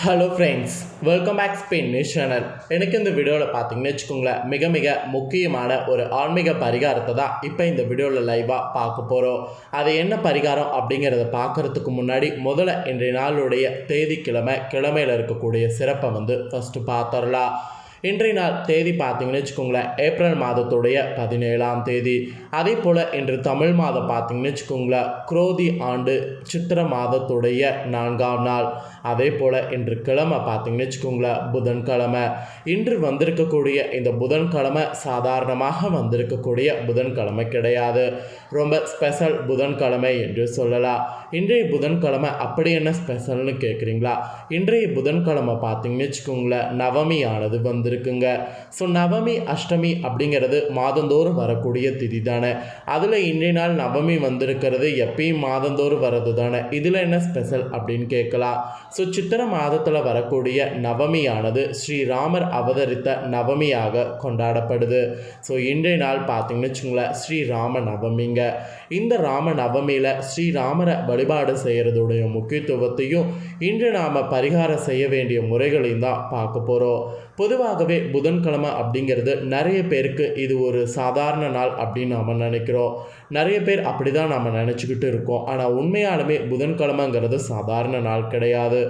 Hello friends welcome back Spain news channel எனக்கு இந்த வீடியோவில் பார்த்தீங்கன்னு வச்சுக்கோங்களேன் மிக மிக முக்கியமான ஒரு ஆன்மீக பரிகாரத்தை தான் இப்போ இந்த வீடியோவில் லைவாக பார்க்க போகிறோம் அது என்ன பரிகாரம் அப்படிங்கிறத பார்க்குறதுக்கு முன்னாடி முதல்ல இன்றைய நாளுடைய தேதி கிழமை கிழமையில் இருக்கக்கூடிய சிறப்பை வந்து ஃபஸ்ட்டு பார்த்துடலாம். இன்றைய நாள் தேதி பார்த்தீங்கன்னு வச்சுக்கோங்களேன் ஏப்ரல் மாதத்துடைய பதினேழாம் தேதி. அதே போல் இன்று தமிழ் மாதம் பார்த்தீங்கன்னு வச்சுக்கோங்களேன் குரோதி ஆண்டு சித்திர மாதத்துடைய நான்காம் நாள். அதே போல் இன்று கிழமை பார்த்தீங்கன்னு வச்சுக்கோங்களேன் புதன்கிழமை. இன்று வந்திருக்கக்கூடிய இந்த புதன்கிழமை சாதாரணமாக வந்திருக்கக்கூடிய புதன்கிழமை கிடையாது. ரொம்ப ஸ்பெஷல் புதன்கிழமை என்று சொல்லலாம். இன்றைய புதன்கிழமை அப்படி என்ன ஸ்பெஷல்னு கேட்குறீங்களா இன்றைய புதன்கிழமை பார்த்தீங்கன்னு வச்சுக்கோங்களேன் நவமியானது வந்திருக்குங்க. ஸோ நவமி அஷ்டமி அப்படிங்கிறது மாதந்தோறும் வரக்கூடிய திதி தானே. அதில் இன்றைய நாள் நவமி வந்திருக்கிறது எப்பயும் மாதந்தோறும் வர்றது தானே இதில் என்ன ஸ்பெஷல் அப்படின்னு கேட்கலாம். ஸோ சித்திர மாதத்தில் வரக்கூடிய நவமியானது ஸ்ரீராமர் அவதரித்த நவமியாக கொண்டாடப்படுது. ஸோ இன்றைய நாள் பார்த்தீங்கன்னு வச்சுங்களேன் ஸ்ரீராம நவமிங்க. இந்த ராம நவமியில் ஸ்ரீராமரை வழிபாடு செய்கிறதுடைய முக்கியத்துவத்தையும் இன்று நாம் பரிகாரம் செய்ய வேண்டிய முறைகளையும் தான் பார்க்க போகிறோம் பொதுவாகவே புதன்கிழமை அப்படிங்கிறது நிறைய பேருக்கு இது ஒரு சாதாரண நாள் அப்படின்னு நாம் நினைக்கிறோம். நிறைய பேர் அப்படி தான் நாம் நினச்சிக்கிட்டு இருக்கோம். ஆனால் உண்மையாலுமே புதன்கிழமைங்கிறது சாதாரண நாள் கிடையாது.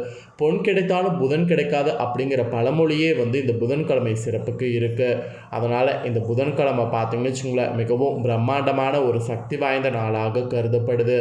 பொன் கிடைத்தாலும் புதன் கிடைக்காது அப்படிங்கிற பழமொழியே வந்து இந்த புதன்கிழமை சிறப்புக்கு இருக்குது அதனால் இந்த புதன்கிழமை பார்த்தீங்கன்னு வச்சுங்களேன் மிகவும் பிரம்மாண்டமான ஒரு சக்தி வாய்ந்த நாளாக கருதப்படுது.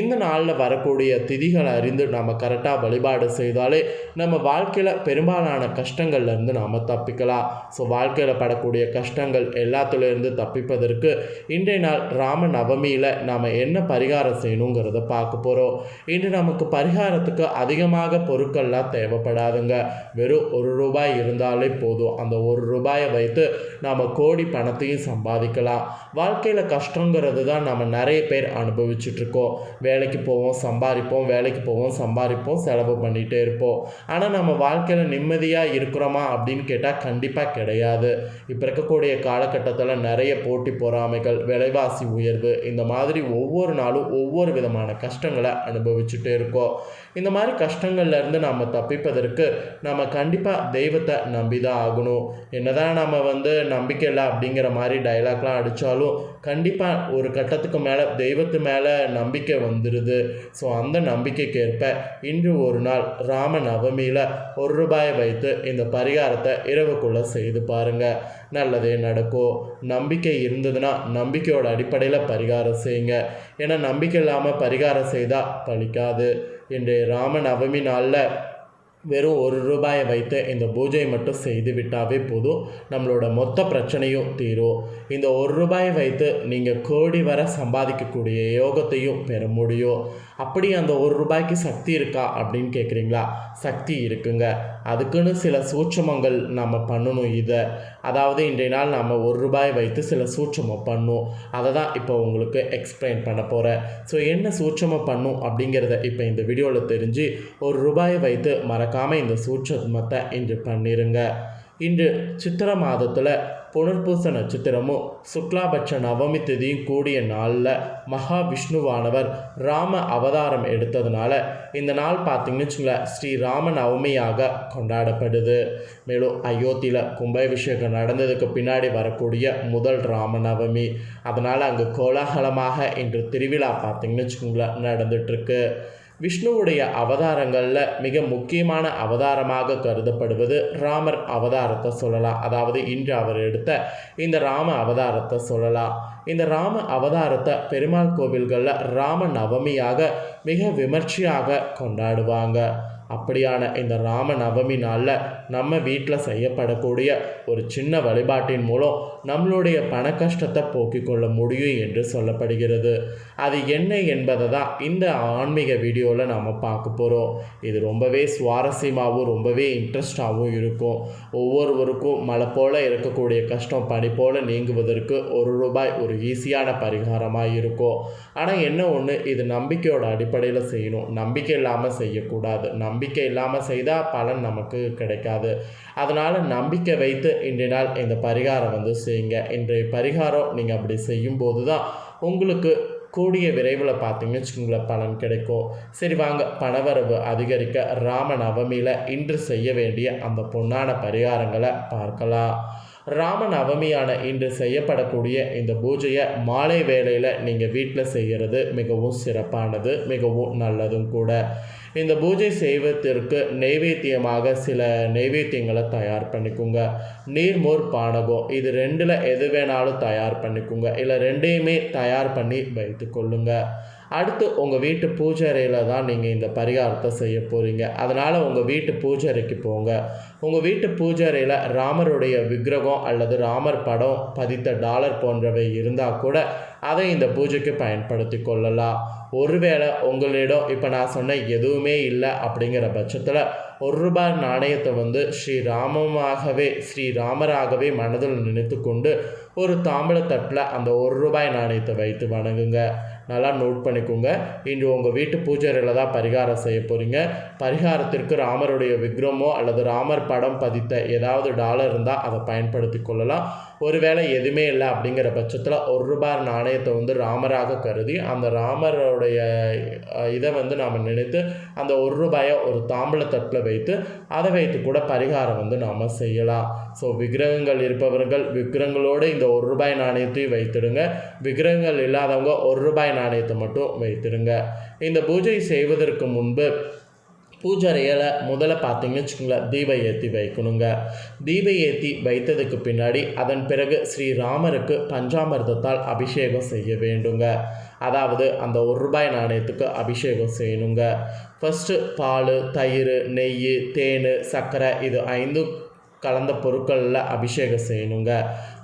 இந்த நாளில் வரக்கூடிய திதிகளை அறிந்து நம்ம கரெக்டாக வழிபாடு செய்தாலே நம்ம வாழ்க்கையில் பெரும்பாலான கஷ்டங்கள்லேருந்து நாம் தப்பிக்கலாம். ஸோ வாழ்க்கையில் படக்கூடிய கஷ்டங்கள் எல்லாத்துலேருந்து தப்பிப்பதற்கு இன்றைய நாள் ராம நவமியில் நாம் என்ன பரிகாரம் செய்யணுங்கிறத பார்க்க போகிறோம் இன்று நமக்கு பரிகாரத்துக்கு அதிகமாக பொருட்கள் பொருட்கள்லாம் தேவைப்படாதுங்க. வெறும் ஒரு ரூபாய் இருந்தாலே போதும். அந்த ஒரு ரூபாயை வைத்து நாம் கோடி பணத்தையும் சம்பாதிக்கலாம். வாழ்க்கையில் கஷ்டங்கிறது தான் நம்ம நிறைய பேர் அனுபவிச்சுட்ருக்கோம் வேலைக்கு போவோம் சம்பாதிப்போம் வேலைக்கு போவோம் சம்பாதிப்போம் செலவு பண்ணிகிட்டே இருப்போம். ஆனால் நம்ம வாழ்க்கையில் நிம்மதியாக இருக்கிறோமா அப்படின்னு கேட்டால் கண்டிப்பாக கிடையாது. இப்போ இருக்கக்கூடிய காலகட்டத்தில் நிறைய போட்டி பொறாமைகள் விலைவாசி உயர்வு இந்த மாதிரி ஒவ்வொரு நாளும் ஒவ்வொரு விதமான கஷ்டங்களை அனுபவிச்சுட்டே இருக்கோம். இந்த மாதிரி கஷ்டங்கள்லேருந்து நம்ம தப்பிப்பதற்கு நம்ம கண்டிப்பாக தெய்வத்தை நம்பி தான் ஆகணும். என்னதான் நம்ம வந்து நம்பிக்கை இல்லை அப்படிங்கிற மாதிரி டைலாக்லாம் அடித்தாலும் கண்டிப்பாக ஒரு கட்டத்துக்கு மேலே தெய்வத்து மேலே நம்பிக்கை வந்துடுது ஸோ அந்த நம்பிக்கைக்கேற்ப இன்று ஒரு நாள் ராம நவமியில் ஒரு ரூபாயை வைத்து இந்த பரிகாரத்தை இரவுக்குள்ளே செய்து பாருங்கள் நல்லதே நடக்கும் நம்பிக்கை இருந்ததுன்னா நம்பிக்கையோட அடிப்படையில் பரிகாரம் செய்யுங்க. ஏன்னா நம்பிக்கை இல்லாமல் பரிகாரம் செய்தால் பழிக்காது. இன்று ராம நவமி நாளில் வெறும் ஒரு ரூபாயை வைத்து இந்த பூஜை மட்டும் செய்து விட்டாவே போதும். நம்மளோட மொத்த பிரச்சனையும் தீரும். இந்த ஒரு ரூபாயை வைத்து நீங்கள் கோடி வர சம்பாதிக்கக்கூடிய யோகத்தையும் பெற முடியும். அப்படி அந்த ஒரு ரூபாய்க்கு சக்தி இருக்கா அப்படின்னு கேட்குறீங்களா சக்தி இருக்குங்க. அதுக்குன்னு சில சூட்சமங்கள் நம்ம பண்ணணும் இதை. அதாவது இன்றைய நாள் நம்ம ஒரு ரூபாய் வைத்து சில சூட்சமம் பண்ணும். அதை தான் இப்போ உங்களுக்கு எக்ஸ்பிளைன் பண்ண போகிறேன் ஸோ என்ன சூட்சமம் பண்ணும் அப்படிங்கிறத இப்போ இந்த வீடியோவில் தெரிஞ்சு ஒரு ரூபாயை வைத்து மறக்காமல் இந்த சூட்சமத்தை இன்று பண்ணிடுங்க இன்று சித்திர மாதத்தில் புனர்பூச நட்சத்திரமும் சுக்லாபட்ச நவமி திதியும் கூடிய நாளில் மகாவிஷ்ணுவானவர் ராம அவதாரம் எடுத்ததுனால இந்த நாள் பார்த்தீங்கன்னு வச்சுங்களேன் ஸ்ரீ ராம நவமியாக கொண்டாடப்படுது. மேலும் அயோத்தியில் கும்பாபிஷேகம் நடந்ததுக்கு பின்னாடி வரக்கூடிய முதல் ராம நவமி அதனால் அங்கே கோலாகலமாக இன்று திருவிழா பார்த்தீங்கன்னு வச்சுக்கோங்களேன் நடந்துட்டுருக்கு விஷ்ணுவுடைய அவதாரங்களில் மிக முக்கியமான அவதாரமாக கருதப்படுவது ராமர் அவதாரத்தை சொல்லலாம். அதாவது இன்று அவர் எடுத்த இந்த ராம அவதாரத்தை சொல்லலாம். இந்த ராம அவதாரத்தை பெருமாள் கோவில்களில் ராம நவமியாக மிக விமர்சையாக கொண்டாடுவாங்க. அப்படியான இந்த ராம நவமி நாளில் நம்ம வீட்டில் செய்யப்படக்கூடிய ஒரு சின்ன வழிபாட்டின் மூலம் நம்மளுடைய பண கஷ்டத்தை போக்கிக் கொள்ள முடியும் என்று சொல்லப்படுகிறது. அது என்ன என்பதை தான் இந்த ஆன்மீக வீடியோவில் நாம் பார்க்க போகிறோம் இது ரொம்பவே சுவாரஸ்யமாகவும் ரொம்பவே இன்ட்ரெஸ்டாகவும் இருக்கும். ஒவ்வொருவருக்கும் மழை போல் இருக்கக்கூடிய கஷ்டம் பனி போல் நீங்குவதற்கு ஒரு ரூபாய் ஒரு ஈஸியான பரிகாரமாக இருக்கும். ஆனால் என்ன ஒன்று இது நம்பிக்கையோட அடிப்படையில் செய்யணும். நம்பிக்கை இல்லாமல் செய்யக்கூடாது. நம்பிக்கை நம்பிக்கை இல்லாமல் செய்தால் பலன் நமக்கு கிடைக்காது. அதனால் நம்பிக்கை வைத்து இன்றைய நாள் இந்த பரிகாரம் வந்து செய்யுங்க. இன்றைய பரிகாரம் நீங்கள் அப்படி செய்யும்போது தான் உங்களுக்கு கூடிய விரைவில் பார்த்தீங்கன்னு வச்சுக்கோங்களேன் பலன் கிடைக்கும். சரி வாங்க பணவரவு அதிகரிக்க ராம நவமியில் இன்று செய்ய வேண்டிய அந்த பொன்னான பரிகாரங்களை பார்க்கலாம். ராம நவமியான இன்று செய்யப்படக்கூடிய இந்த பூஜையை மாலை வேளையில் நீங்கள் வீட்டில் செய்கிறது மிகவும் சிறப்பானது மிகவும் நல்லதும் கூட. இந்த பூஜை செய்வதற்கு நெய்வேத்தியமாக சில நெய்வேத்தியங்களை தயார் பண்ணிக்கோங்க. நீர்மோர் பானகம் இது ரெண்டில் எது வேணாலும் தயார் பண்ணிக்கோங்க. இல்லை ரெண்டையுமே தயார் பண்ணி வைத்து கொள்ளுங்கள் அடுத்து உங்கள் வீட்டு பூஜைறையில் தான் நீங்கள் இந்த பரிகாரத்தை செய்ய போகிறீங்க அதனால் உங்கள் வீட்டு பூஜைறைக்கு போங்க. உங்கள் வீட்டு பூஜைறையில் ராமருடைய விக்கிரகம் அல்லது ராமர் படம் பதித்த டாலர் போன்றவை இருந்தால் கூட அதை இந்த பூஜைக்கு பயன்படுத்தி கொள்ளலாம். ஒருவேளை உங்களிடம் இப்போ நான் சொன்ன எதுவுமே இல்லை அப்படிங்கிற பட்சத்தில் ஒரு ரூபாய் நாணயத்தை வந்து ஸ்ரீராமமாகவே ஸ்ரீராமராகவே மனதில் நினைத்து கொண்டு ஒரு தாம்பளத்தட்டில் அந்த ஒரு ரூபாய் நாணயத்தை வைத்து வணங்குங்க. நல்லா நோட் பண்ணிக்கோங்க. இன்று உங்கள் வீட்டு பூஜைகளில் தான் பரிகாரம் செய்ய போகிறீங்க பரிகாரத்திற்கு ராமருடைய விக்ரமோ அல்லது ராமர் படம் பதித்த ஏதாவது டாலர் இருந்தால் அதை பயன்படுத்தி கொள்ளலாம். ஒருவேளை எதுவுமே இல்லை அப்படிங்கிற பட்சத்தில் ஒரு ரூபாய் நாணயத்தை வந்து ராமராக கருதி அந்த ராமருடைய இதை வந்து நாம் நினைத்து அந்த ஒரு ரூபாயை ஒரு தாம்பளத்தட்டில் வைத்து அதை வைத்து கூட பரிகாரம் வந்து நாம் செய்யலாம். ஸோ விக்கிரகங்கள் இருப்பவர்கள் விக்கிரகங்களோடு இந்த ஒரு ரூபாய் நாணயத்தையும் வைத்திடுங்க. விக்கிரகங்கள் இல்லாதவங்க ஒரு ரூபாய் நாணயத்தை மட்டும் வைத்திடுங்க. இந்த பூஜை செய்வதற்கு முன்பு பூஜறையில் முதல்ல பார்த்தீங்கன்னு வச்சுக்கோங்களேன் தீப ஏற்றி வைக்கணுங்க. தீப ஏற்றி வைத்ததுக்கு பின்னாடி அதன் பிறகு ஸ்ரீராமருக்கு பஞ்சாமிர்தத்தால் அபிஷேகம் செய்ய வேண்டுங்க. அதாவது அந்த ஒரு ரூபாய் நாணயத்துக்கு அபிஷேகம் செய்யணுங்க. ஃபஸ்ட்டு பால் தயிர் நெய் தேன் சர்க்கரை இது ஐந்தும் கலந்த பொருட்களில் அபிஷேகம் செய்யணுங்க.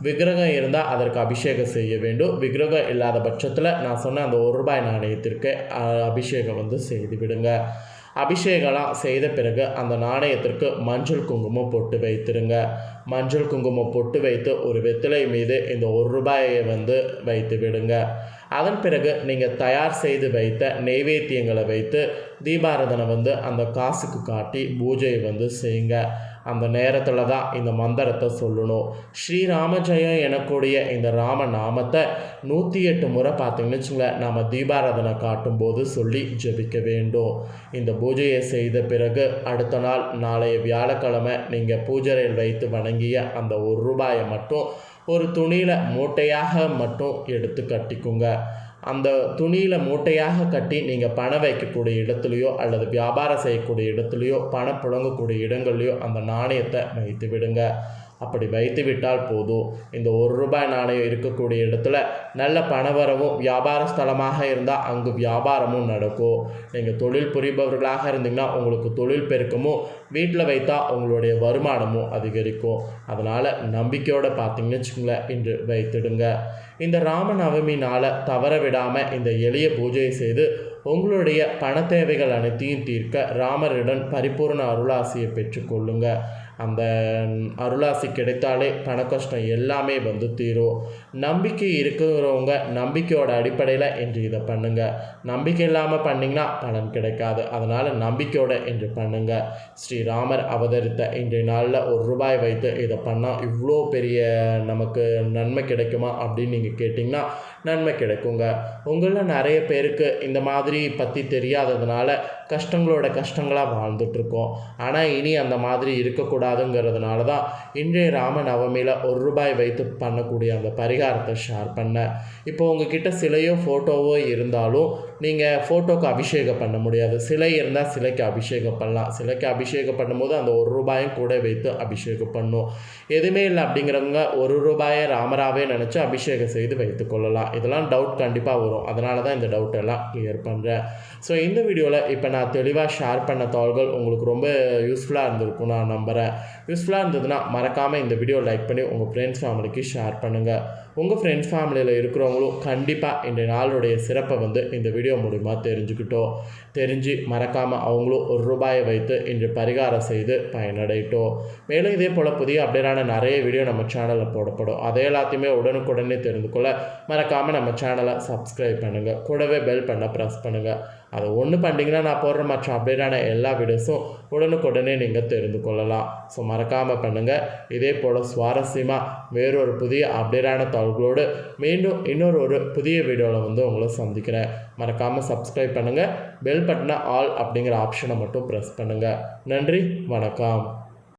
விக்கிரகம் இருந்தால் அதற்கு அபிஷேகம் செய்ய வேண்டும். விக்கிரகம் இல்லாத பட்சத்தில் நான் சொன்ன அந்த ஒரு ரூபாய் நாணயத்திற்கு அபிஷேகம் வந்து செய்து விடுங்க. அபிஷேகம்லாம் செய்த பிறகு அந்த நாணயத்திற்கு மஞ்சள் குங்குமம் பொட்டு வைத்திருங்க. மஞ்சள் குங்குமம் பொட்டு வைத்து ஒரு வெத்திலை மீது இந்த ஒரு ரூபாயை வந்து வைத்து விடுங்க. அதன் பிறகு நீங்கள் தயார் செய்து வைத்த நெய்வேத்தியங்களை வைத்து தீபாரதனை வந்து அந்த காசுக்கு காட்டி பூஜையை வந்து செய்யுங்க. அந்த நேரத்தில் தான் இந்த மந்திரத்தை சொல்லணும். ஸ்ரீராமஜயம் எனக்கூடிய இந்த ராம நாமத்தை நூற்றி எட்டு முறை பார்த்தீங்கன்னு வச்சுங்களேன் நம்ம தீபாராதனை காட்டும்போது சொல்லி ஜெபிக்க வேண்டும். இந்த பூஜையை செய்த பிறகு அடுத்த நாள் நாளைய வியாழக்கிழமை நீங்கள் பூஜரையில் வைத்து வணங்கிய அந்த ஒரு ரூபாயை மட்டும் ஒரு துணியில் மூட்டையாக மட்டும் எடுத்து கட்டிக்குங்க. அந்த துணியில் மூட்டையாக கட்டி நீங்கள் பணம் வைக்கக்கூடிய இடத்துலையோ அல்லது வியாபாரம் செய்யக்கூடிய இடத்துலையோ பணம் புழங்கக்கூடிய இடங்கள்லையோ அந்த நாணயத்தை வைத்து விடுங்க அப்படி வைத்து விட்டால் போதும். இந்த ஒரு ரூபாய் நாணயம் இருக்கக்கூடிய இடத்துல நல்ல பணவரவும் வியாபார ஸ்தலமாக இருந்தால் அங்கு வியாபாரமும் நடக்கும். நீங்கள் தொழில் புரிபவர்களாக இருந்தீங்கன்னா உங்களுக்கு தொழில் பெருக்கமும் வீட்டில் வைத்தால் உங்களுடைய வருமானமும் அதிகரிக்கும். அதனால் நம்பிக்கையோடு பார்த்தீங்கன்னு வச்சுக்கோங்களேன் இன்று வைத்திடுங்க. இந்த ராமநவமி நாளை தவற விடாமல் இந்த எளிய பூஜையை செய்து உங்களுடைய பண தேவைகள் அனைத்தையும் தீர்க்க ராமரிடம் பரிபூர்ண அருளாசியை பெற்றுக்கொள்ளுங்கள் அந்த அருளாசி கிடைத்தாலே பண கஷ்டம் எல்லாமே வந்து தீரும். நம்பிக்கை இருக்கிறவங்க நம்பிக்கையோட அடிப்படையில் என்று இதை பண்ணுங்கள் நம்பிக்கை இல்லாமல் பண்ணிங்கன்னா பலன் கிடைக்காது. அதனால் நம்பிக்கையோட என்று பண்ணுங்கள் ஸ்ரீராமர் அவதரித்த இன்றைய நாளில் ஒரு ரூபாய் வைத்து இதை பண்ணால் இவ்வளோ பெரிய நமக்கு நன்மை கிடைக்குமா அப்படின்னு நீங்கள் கேட்டிங்கன்னா நன்மை கிடைக்குங்க. உங்களில் நிறைய பேருக்கு இந்த மாதிரி பற்றி தெரியாததுனால கஷ்டங்களோட கஷ்டங்களாக வாழ்ந்துட்டுருக்கோம். ஆனால் இனி அந்த மாதிரி இருக்கக்கூடாதுங்கிறதுனால தான் இன்றைய ராம நவமியில் ஒரு ரூபாய் வைத்து பண்ணக்கூடிய அந்த பரிகாரத்தை ஷேர் பண்ணேன். இப்போ உங்ககிட்ட சிலையோ ஃபோட்டோவோ இருந்தாலும் நீங்கள் ஃபோட்டோக்கு அபிஷேகம் பண்ண முடியாது. சிலை இருந்தால் சிலைக்கு அபிஷேகம் பண்ணலாம். சிலைக்கு அபிஷேகம் பண்ணும்போது அந்த ஒரு ரூபாயும் கூட வைத்து அபிஷேகம் பண்ணும். எதுவுமே இல்லை அப்படிங்கிறவங்க ஒரு ரூபாயை ராமராகவே நினச்சி அபிஷேகம் செய்து வைத்து கொள்ளலாம். இதெல்லாம் டவுட் கண்டிப்பாக வரும். அதனால தான் இந்த டவுட் எல்லாம் கிளியர் பண்ணுறேன் ஸோ இந்த வீடியோவில் இப்போ நான் தெளிவாக ஷேர் பண்ண தாள்கள் உங்களுக்கு ரொம்ப யூஸ்ஃபுல்லாக இருந்திருக்கும் நான் நம்புகிறேன் யூஸ்ஃபுல்லாக இருந்ததுன்னா மறக்காமல் இந்த வீடியோ லைக் பண்ணி உங்கள் ஃப்ரெண்ட்ஸ் ஃபேமிலிக்கு ஷேர் பண்ணுங்கள் உங்கள் ஃப்ரெண்ட்ஸ் ஃபேமிலியில் இருக்கிறவங்களும் கண்டிப்பாக இந்த நாளுடைய சிறப்பை வந்து இந்த வீடியோ மூலிமா தெரிஞ்சுக்கிட்டோம். தெரிஞ்சு மறக்காமல் அவங்களும் ஒரு ரூபாயை வைத்து இன்று பரிகாரம் செய்து பயனடையட்டும். மேலும் இதே போல் புதிய அப்டேட்டான நிறைய வீடியோ நம்ம சேனலில் போடப்படும். அதை எல்லாத்தையுமே உடனுக்குடனே தெரிந்து கொள்ள மறக்காமல் நம்ம சேனலை சப்ஸ்கிரைப் பண்ணுங்கள் கூடவே பெல் பண்ண ப்ரெஸ் பண்ணுங்கள் அதை ஒன்று பண்ணிங்கன்னா நான் போடுற மற்ற அப்டேட்டான எல்லா வீடியோஸும் உடனுக்குடனே நீங்கள் தெரிந்து கொள்ளலாம். ஸோ மறக்காமல் பண்ணுங்கள் இதே போல் சுவாரஸ்யமாக வேறொரு புதிய அப்டேட்டான தகவல்களோடு மீண்டும் இன்னொரு ஒரு புதிய வீடியோவில் வந்து உங்களை சந்திக்கிறேன். மறக்காமல் சப்ஸ்கிரைப் பண்ணுங்கள் பெல் பட்டனை ஆல் அப்படிங்கிற ஆப்ஷனை மட்டும் ப்ரெஸ் பண்ணுங்கள் நன்றி. வணக்கம்.